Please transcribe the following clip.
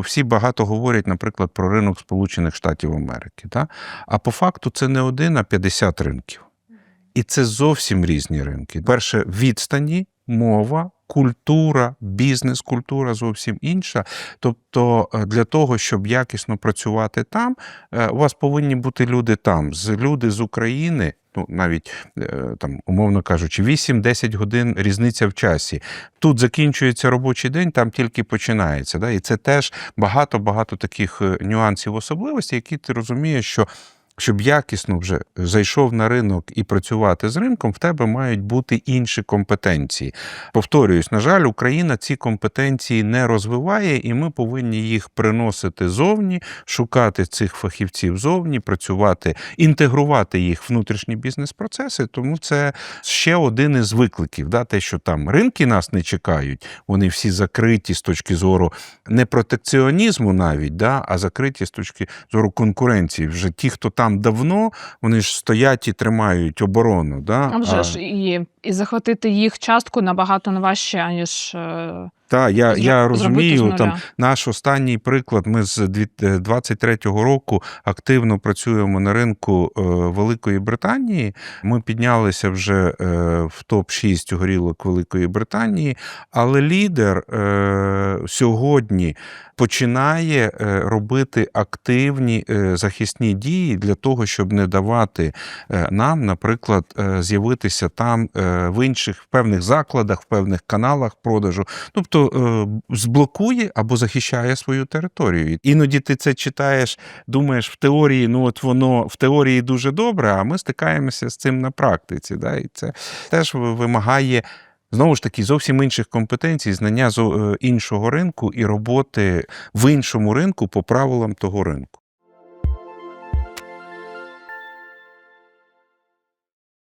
всі багато говорять, наприклад, про ринок Сполучених Штатів Америки. Та? А по факту це не один, а 50 ринків. І це зовсім різні ринки. Перше, відстані, мова, культура, бізнес-культура зовсім інша. Тобто, е, для того, щоб якісно працювати там, е, у вас повинні бути люди там. З люди з України, ну навіть е, там, умовно кажучи, 8-10 годин різниця в часі. Тут закінчується робочий день, там тільки починається. Да? І це теж багато-багато таких нюансів, особливостей, які ти розумієш, що. Щоб якісно вже зайшов на ринок і працювати з ринком, в тебе мають бути інші компетенції. Повторююсь, на жаль, Україна ці компетенції не розвиває, і ми повинні їх приносити зовні, шукати цих фахівців зовні, працювати, інтегрувати їх в внутрішні бізнес-процеси. Тому це ще один із викликів. Да? Те, що там ринки нас не чекають, вони всі закриті з точки зору не протекціонізму навіть, да? а закриті з точки зору конкуренції. Вже ті, хто там давно, вони ж стоять і тримають оборону. Да? А вже ж і, і захватити їх частку набагато не важче, аніж е, Та, я, я розумію, там наш останній приклад. Ми з 23-го року активно працюємо на ринку е, Великої Британії. Ми піднялися вже е, в топ-6 горілок Великої Британії, але лідер е, сьогодні починає е, робити активні е, захисні дії для того, щоб не давати е, нам, наприклад, е, з'явитися там е, в інших в певних закладах, в певних каналах продажу. Тобто е, зблокує або захищає свою територію. Іноді ти це читаєш, думаєш в теорії, ну от воно в теорії дуже добре, а ми стикаємося з цим на практиці. Да? І це теж вимагає. Знову ж таки, зовсім інших компетенцій, знання зо- е, іншого ринку і роботи в іншому ринку по правилам того ринку.